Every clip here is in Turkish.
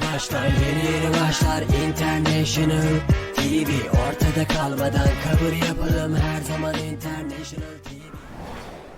başlar Yeni yeni başlar. International TV Ortada kalmadan kabul yapalım. Her zaman International TV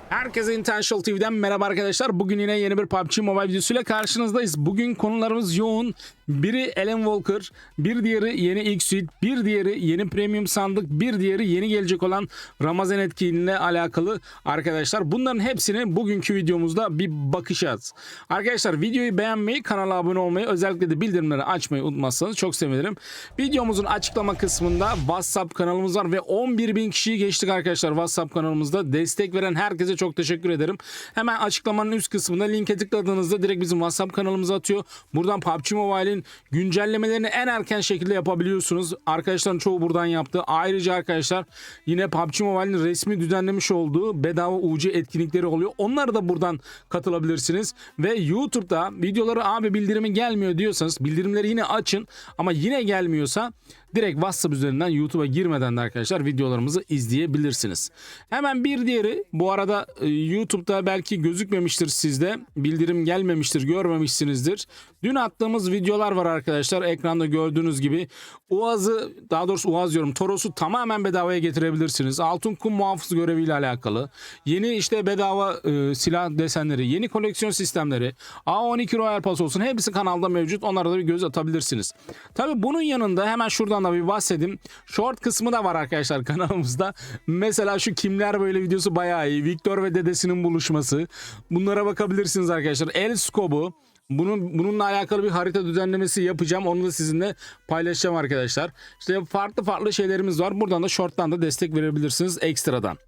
Herkese Intentional TV'den merhaba arkadaşlar. Bugün yine yeni bir PUBG Mobile videosuyla karşınızdayız. Bugün konularımız yoğun. Biri Alan Walker, bir diğeri yeni X Suite, bir diğeri yeni Premium sandık, bir diğeri yeni gelecek olan Ramazan etkinliğine alakalı arkadaşlar. Bunların hepsini bugünkü videomuzda bir bakacağız. Arkadaşlar videoyu beğenmeyi, kanala abone olmayı, özellikle de bildirimleri açmayı unutmazsanız çok sevinirim. Videomuzun açıklama kısmında WhatsApp kanalımız var ve 11 bin kişiyi geçtik arkadaşlar WhatsApp kanalımızda. Destek veren herkese çok teşekkür ederim. Hemen açıklamanın üst kısmında linke tıkladığınızda direkt bizim WhatsApp kanalımıza atıyor. Buradan PUBG Mobile'in güncellemelerini en erken şekilde yapabiliyorsunuz. Arkadaşların çoğu buradan yaptı. Ayrıca arkadaşlar yine PUBG Mobile'in resmi düzenlemiş olduğu bedava UC etkinlikleri oluyor. Onları da buradan katılabilirsiniz. Ve YouTube'da videoları abi bildirimi gelmiyor diyorsanız bildirimleri yine açın. Ama yine gelmiyorsa direkt WhatsApp üzerinden YouTube'a girmeden de arkadaşlar videolarımızı izleyebilirsiniz. Hemen bir diğeri bu arada e, YouTube'da belki gözükmemiştir sizde. Bildirim gelmemiştir, görmemişsinizdir. Dün attığımız videolar var arkadaşlar. Ekranda gördüğünüz gibi Uaz'ı daha doğrusu Uaz diyorum Toros'u tamamen bedavaya getirebilirsiniz. Altın kum muhafız göreviyle alakalı. Yeni işte bedava e, silah desenleri, yeni koleksiyon sistemleri, A12 Royal Pass olsun hepsi kanalda mevcut. Onlara da bir göz atabilirsiniz. Tabi bunun yanında hemen şuradan da bir bahsedeyim. Short kısmı da var arkadaşlar kanalımızda. Mesela şu kimler böyle videosu bayağı iyi. Victor ve dedesinin buluşması. Bunlara bakabilirsiniz arkadaşlar. El Scope'u. Bunun, bununla alakalı bir harita düzenlemesi yapacağım. Onu da sizinle paylaşacağım arkadaşlar. İşte farklı farklı şeylerimiz var. Buradan da short'tan da destek verebilirsiniz ekstradan.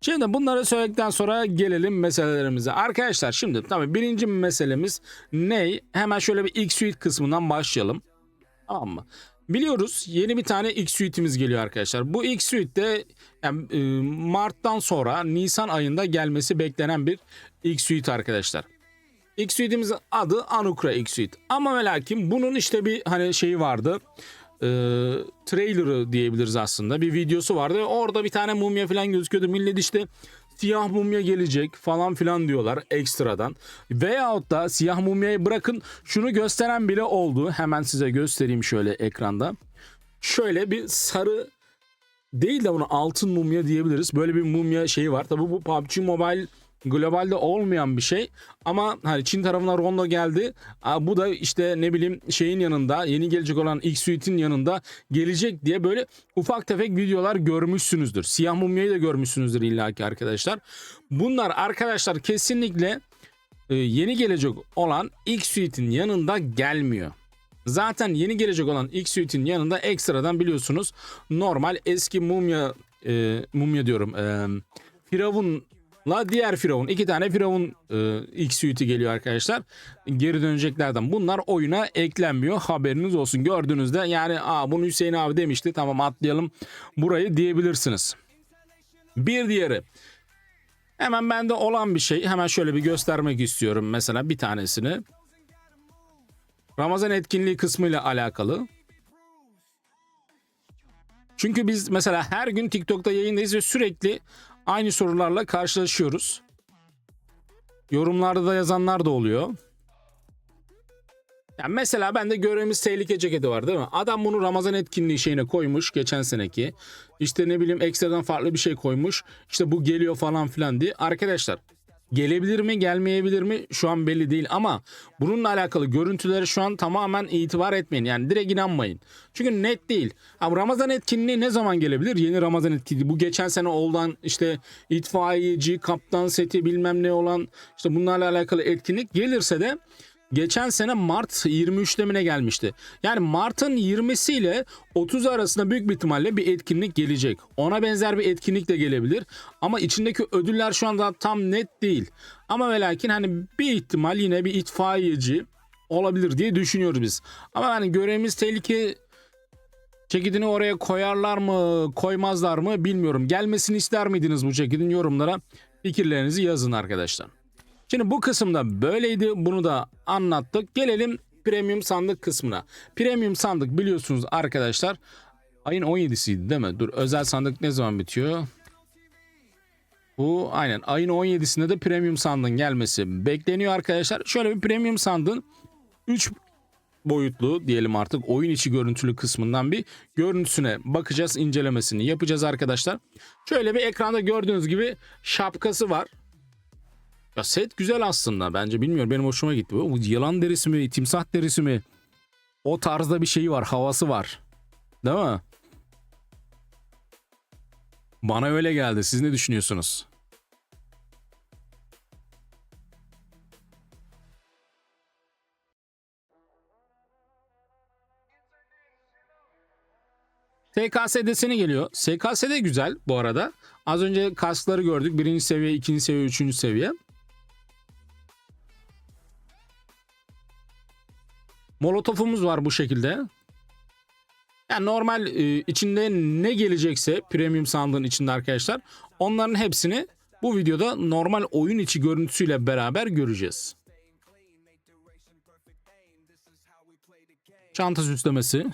Şimdi bunları söyledikten sonra gelelim meselelerimize. Arkadaşlar şimdi tabii birinci meselemiz ne? Hemen şöyle bir X Suite kısmından başlayalım. Tamam mı? Biliyoruz yeni bir tane X Suite'imiz geliyor arkadaşlar. Bu X Suite'de yani, e, Mart'tan sonra Nisan ayında gelmesi beklenen bir X Suite arkadaşlar. X Suite'imizin adı Anukra X Suite. Ama ve lakin bunun işte bir hani şeyi vardı. E, trailer'ı diyebiliriz aslında. Bir videosu vardı. Orada bir tane mumya falan gözüküyordu. Millet işte siyah mumya gelecek falan filan diyorlar ekstradan. Veyahut da siyah mumyayı bırakın şunu gösteren bile oldu. Hemen size göstereyim şöyle ekranda. Şöyle bir sarı değil de bunu altın mumya diyebiliriz. Böyle bir mumya şeyi var. Tabi bu PUBG Mobile globalde olmayan bir şey ama hani Çin tarafına Rondo geldi. Bu da işte ne bileyim şeyin yanında yeni gelecek olan X Suite'in yanında gelecek diye böyle ufak tefek videolar görmüşsünüzdür. Siyah mumyayı da görmüşsünüzdür illaki arkadaşlar. Bunlar arkadaşlar kesinlikle e, yeni gelecek olan X Suite'in yanında gelmiyor. Zaten yeni gelecek olan X Suite'in yanında ekstradan biliyorsunuz normal eski mumya e, mumya diyorum e, Firavun'la diğer Firavun iki tane Firavun e, X Suite'i geliyor arkadaşlar. Geri döneceklerden bunlar oyuna eklenmiyor haberiniz olsun. Gördüğünüzde yani Aa, bunu Hüseyin abi demişti tamam atlayalım burayı diyebilirsiniz. Bir diğeri hemen bende olan bir şey hemen şöyle bir göstermek istiyorum mesela bir tanesini. Ramazan etkinliği kısmıyla alakalı. Çünkü biz mesela her gün TikTok'ta yayındayız ve sürekli aynı sorularla karşılaşıyoruz. Yorumlarda da yazanlar da oluyor. Yani mesela bende görevimiz tehlike ceketi var değil mi? Adam bunu Ramazan etkinliği şeyine koymuş geçen seneki. İşte ne bileyim ekstradan farklı bir şey koymuş. İşte bu geliyor falan filan diye. Arkadaşlar Gelebilir mi gelmeyebilir mi şu an belli değil ama bununla alakalı görüntülere şu an tamamen itibar etmeyin. Yani direkt inanmayın. Çünkü net değil. Ama Ramazan etkinliği ne zaman gelebilir? Yeni Ramazan etkinliği. Bu geçen sene olan işte itfaiyeci, kaptan seti bilmem ne olan işte bunlarla alakalı etkinlik gelirse de geçen sene Mart 23'te mi ne gelmişti? Yani Mart'ın 20'si ile 30 arasında büyük bir ihtimalle bir etkinlik gelecek. Ona benzer bir etkinlik de gelebilir. Ama içindeki ödüller şu anda tam net değil. Ama ve lakin hani bir ihtimal yine bir itfaiyeci olabilir diye düşünüyoruz biz. Ama yani görevimiz tehlike ceketini oraya koyarlar mı koymazlar mı bilmiyorum. Gelmesini ister miydiniz bu ceketin yorumlara fikirlerinizi yazın arkadaşlar. Şimdi bu kısımda böyleydi. Bunu da anlattık. Gelelim premium sandık kısmına. Premium sandık biliyorsunuz arkadaşlar. Ayın 17'siydi değil mi? Dur özel sandık ne zaman bitiyor? Bu aynen ayın 17'sinde de premium sandığın gelmesi bekleniyor arkadaşlar. Şöyle bir premium sandığın 3 boyutlu diyelim artık oyun içi görüntülü kısmından bir görüntüsüne bakacağız, incelemesini yapacağız arkadaşlar. Şöyle bir ekranda gördüğünüz gibi şapkası var. Ya set güzel aslında bence bilmiyorum benim hoşuma gitti. Bu yılan derisi mi, timsah derisi mi? O tarzda bir şeyi var, havası var. Değil mi? Bana öyle geldi. Siz ne düşünüyorsunuz? SKS deseni geliyor. SKS de güzel bu arada. Az önce kaskları gördük. Birinci seviye, ikinci seviye, üçüncü seviye. Molotofumuz var bu şekilde. Yani normal e, içinde ne gelecekse premium sandığın içinde arkadaşlar onların hepsini bu videoda normal oyun içi görüntüsüyle beraber göreceğiz. Çanta süslemesi.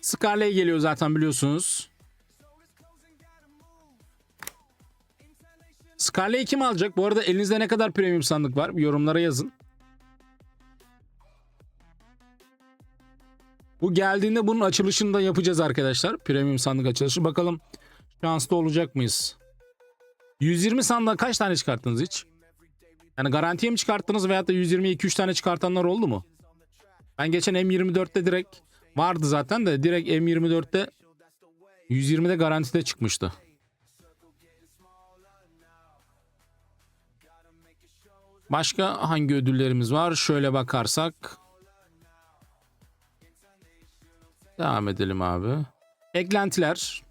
Scarlet geliyor zaten biliyorsunuz. Scarlet'i kim alacak? Bu arada elinizde ne kadar premium sandık var? Yorumlara yazın. Bu geldiğinde bunun açılışını da yapacağız arkadaşlar. Premium sandık açılışı. Bakalım şanslı olacak mıyız? 120 sandığa kaç tane çıkarttınız hiç? Yani garantiye mi çıkarttınız veyahut da 120'ye 2-3 tane çıkartanlar oldu mu? Ben geçen M24'te direkt vardı zaten de direkt M24'te 120'de garantide çıkmıştı. Başka hangi ödüllerimiz var? Şöyle bakarsak. Devam edelim abi. Eklentiler.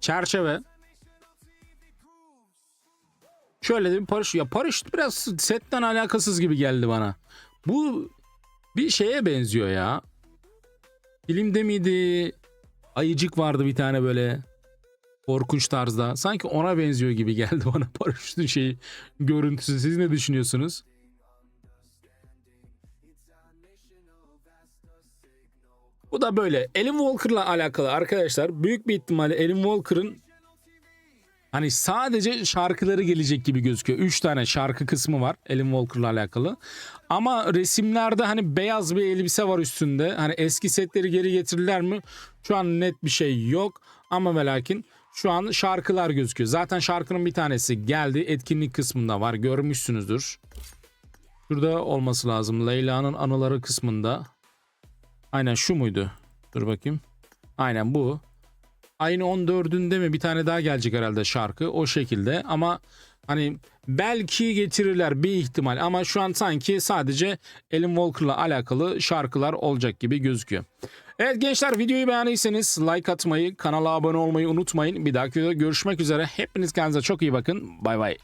Çerçeve. Şöyle de bir paraşüt. Ya paraşüt biraz setten alakasız gibi geldi bana. Bu bir şeye benziyor ya. Filmde miydi? Ayıcık vardı bir tane böyle. Korkunç tarzda. Sanki ona benziyor gibi geldi bana paraşütün şeyi görüntüsü. Siz ne düşünüyorsunuz? Bu da böyle. Alan Walker'la alakalı arkadaşlar. Büyük bir ihtimalle Alan Walker'ın hani sadece şarkıları gelecek gibi gözüküyor. 3 tane şarkı kısmı var Alan Walker'la alakalı. Ama resimlerde hani beyaz bir elbise var üstünde. Hani eski setleri geri getirirler mi? Şu an net bir şey yok. Ama ve lakin şu an şarkılar gözüküyor. Zaten şarkının bir tanesi geldi. Etkinlik kısmında var. Görmüşsünüzdür. Şurada olması lazım. Leyla'nın anıları kısmında. Aynen şu muydu? Dur bakayım. Aynen bu. Ayın 14'ünde mi bir tane daha gelecek herhalde şarkı o şekilde ama hani belki getirirler bir ihtimal ama şu an sanki sadece Alan Walker'la alakalı şarkılar olacak gibi gözüküyor. Evet gençler videoyu beğendiyseniz like atmayı, kanala abone olmayı unutmayın. Bir dahaki videoda görüşmek üzere. Hepiniz kendinize çok iyi bakın. Bay bay.